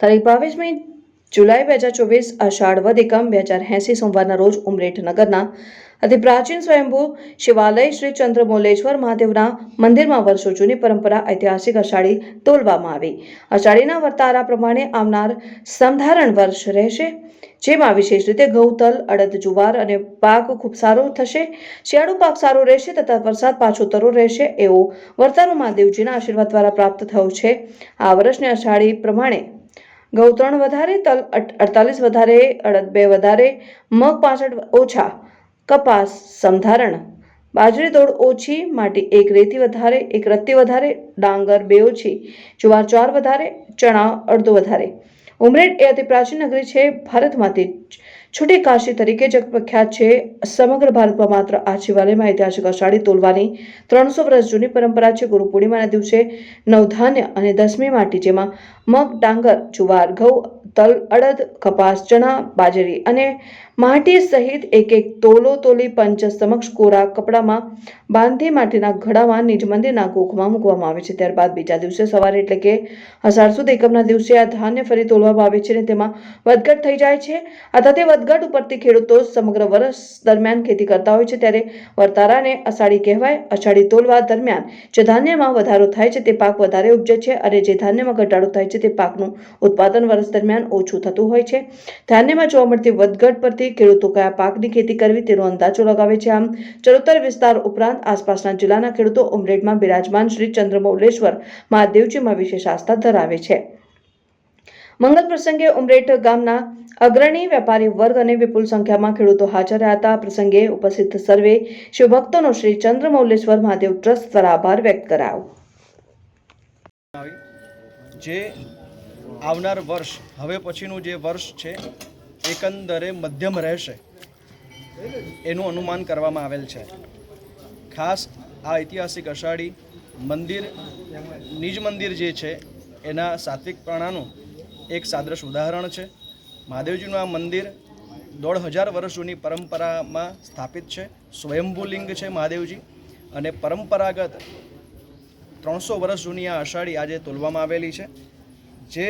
તારીખ બાવીસમી જુલાઈ બે હજાર ચોવીસ અષાઢ વદ એકમ બે હજાર એંસી સોમવારના રોજ ઉમરેઠ નગરના અતિ પ્રાચીન સ્વયંભૂ શિવાલય શ્રી ચંદ્રમોલેશ્વર મહાદેવના મંદિરમાં વર્ષો જૂની પરંપરા ઐતિહાસિક અષાઢી તોલવામાં આવી. અષાઢીના વર્તારા પ્રમાણે આવનાર સમધારણ વર્ષ રહેશે, જેમાં વિશેષ રીતે ઘઉં તલ અડદ જુવાર અને પાક ખૂબ સારો થશે, શિયાળુ પાક સારો રહેશે તથા વરસાદ પાછો તરો રહેશે, એવો વર્તારો મહાદેવજીના આશીર્વાદ દ્વારા પ્રાપ્ત થયો છે. આ વર્ષની અષાઢી પ્રમાણે ઘઉં ત્રણ વધારે, તલ અડતાલીસ વધારે, અડદ બે વધારે, મગ પાસઠ ઓછા, કપાસ સમધારણ. બાજરી દોડ ઓછી, માટી એક રેતી વધારે, એક રત્તી વધારે, ડાંગર બે ઓછી, જુવાર ચાર વધારે, ચણા અડધો વધારે. ઉમરેઠ એ અતિ પ્રાચીન નગરી છે ભારતમાંથી. છૂટી કાશી તરીકે જગપ્રખ્યાત છે. સમગ્ર ભારતમાં માત્ર આ શિવાલયમાં ઐતિહાસિક અષાઢી તોલવાની ત્રણસો વર્ષ જૂની પરંપરા છે. ગુરુ પૂર્ણિમાના દિવસે નવધાન્ય અને દસમી માટી જેમાં મગ, ડાંગર, જુવાર, ઘઉં, તલ, અડદ, કપાસ, ચણા, બાજરી અને માટી સહિત એક એક તોલો તોલી પંચ સમક્ષ કોરા કપડામાં બાંધી માટીના ઘડામાં નિજ મંદિરના ગોખમાં મૂકવામાં આવે છે. ત્યારબાદ બીજા દિવસે સવારે એટલે કે અષાઢ સુદ એકમના દિવસે આ ધાન્ય ફરી તોલવામાં આવે છે અને તેમાં વધઘટ થઈ જાય છે. આથી તે વધઘટ ઉપરથી ખેડૂતો સમગ્ર વર્ષ દરમિયાન ખેતી કરતા હોય છે ત્યારે વર્તારાને અષાઢી કહેવાય. અષાઢી તોલવા દરમિયાન જે ધાન્યમાં વધારો થાય છે તે પાક વધારે ઉપજે છે અને જે ધાન્યમાં ઘટાડો થાય છે તે પાકનું ઉત્પાદન વર્ષ દરમિયાન ઓછું થતું હોય છે. ધાન્યમાં જોવા મળતી વધઘટ પરથી ખેડૂતો કયા પાકની ખેતી કરવી તેનો અંદાજો લગાવે છે. આમ, ચરોતર વિસ્તાર ઉપરાંત આસપાસના જિલ્લાના ખેડૂતો ઉમરેઠમાં બિરાજમાન શ્રી ચંદ્રમૌલેશ્વર મહાદેવજીમાં વિશેષ આસ્થા ધરાવે છે. મંગલ પ્રસંગે ઉમરેઠ ગામના અગ્રણી વેપારી વર્ગ અને વિપુલ સંખ્યામાં ખેડૂતો હાજર રહ્યા હતા. પ્રસંગે ઉપસ્થિત સર્વે શિવભક્તોનો શ્રી ચંદ્રમૌલેશ્વર મહાદેવ ટ્રસ્ટ દ્વારા આભાર વ્યક્ત કરાયો. જે આવનાર વર્ષ, હવે પછીનું જે વર્ષ છે, એકંદરે મધ્યમ રહેશે. એનું અનુમાન કરવામાં આવેલ છે. ખાસ આ ઐતિહાસિક અષાઢી મંદિર, નિજ મંદિર જે છે, એના સાત્વિકપણાનું એક સાદ્રશ ઉદાહરણ છે. મહાદેવજીનું આ મંદિર દોઢ હજાર વર્ષ જૂની પરંપરામાં સ્થાપિત છે. સ્વયંભૂ લિંગ છે મહાદેવજી. અને પરંપરાગત ત્રણસો વર્ષ જૂની આ અષાઢી આજે તોલવામાં આવેલી છે. જે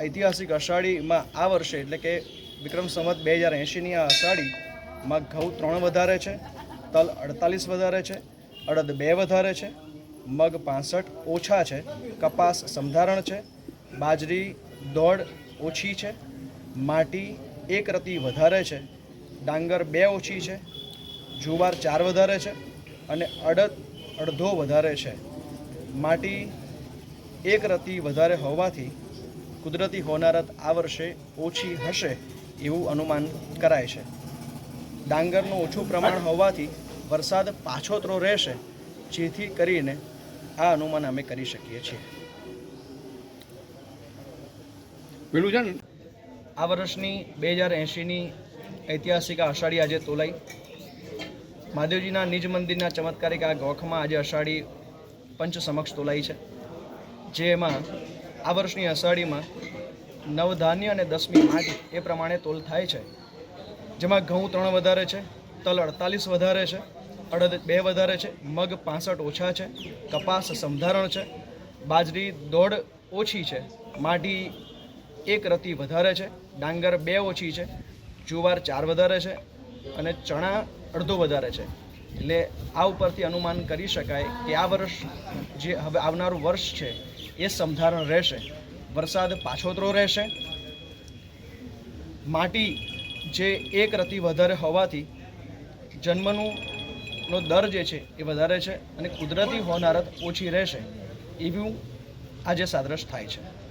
ઐતિહાસિક અષાઢીમાં આ વર્ષે એટલે કે વિક્રમ સંવત બે હજાર એંશીની આ અષાઢીમાં ઘઉં ત્રણ વધારે છે, તલ અડતાલીસ વધારે છે, અડદ બે વધારે છે, મગ પાસઠ ઓછા છે, કપાસ સમધારણ છે, બાજરી દોઢ ઓછી છે, માટી એક રતી વધારે છે, ડાંગર બે ઓછી છે, જુવાર ચાર વધારે છે અને અડદ અડધો વધારે છે. માટી એક રતી વધારે હોવાથી કુદરતી હોનારત આ વર્ષે ઓછી હશે એવું અનુમાન કરાય છે. ડાંગરનું ઓછું પ્રમાણ હોવાથી વરસાદ પાછોતરો રહેશે, જેથી કરીને આ અનુમાન અમે કરી શકીએ છીએ. પેલું છે ને? આ વર્ષની બે હજાર એંશીની ઐતિહાસિક આષાઢી આજે તોલાઈ. મહાદેવજીના નિજ મંદિરના ચમત્કારિક આ ગોખમાં આજે અષાઢી પંચ સમક્ષ તોલાઈ છે. જેમાં આ વર્ષની અષાઢીમાં નવધાન્ય અને દસમી માટી એ પ્રમાણે તોલ થાય છે. જેમાં ઘઉં ત્રણ વધારે છે, તલ અડતાલીસ વધારે છે, અડદ બે વધારે છે, મગ પાસઠ ઓછા છે, કપાસ સમધારણ છે, બાજરી દોઢ ઓછી છે, માટી એક રતી વધારે છે, ડાંગર બે ઓછી છે, જુવાર ચાર વધારે છે અને ચણા અડધો વધારે છે. એટલે આ ઉપરથી અનુમાન કરી શકાય કે આ વર્ષ જે હવે આવનારું વર્ષ છે, એ સમધારણ રહેશે. વરસાદ પાછોતરો રહેશે. માટી જે એક રતી વધારે હોવાથી જન્મનું નો દર જે છે, એ વધારે છે અને કુદરતી હોનારત ઓછી રહેશે. એવું આજે સાદ્રશ થાય છે.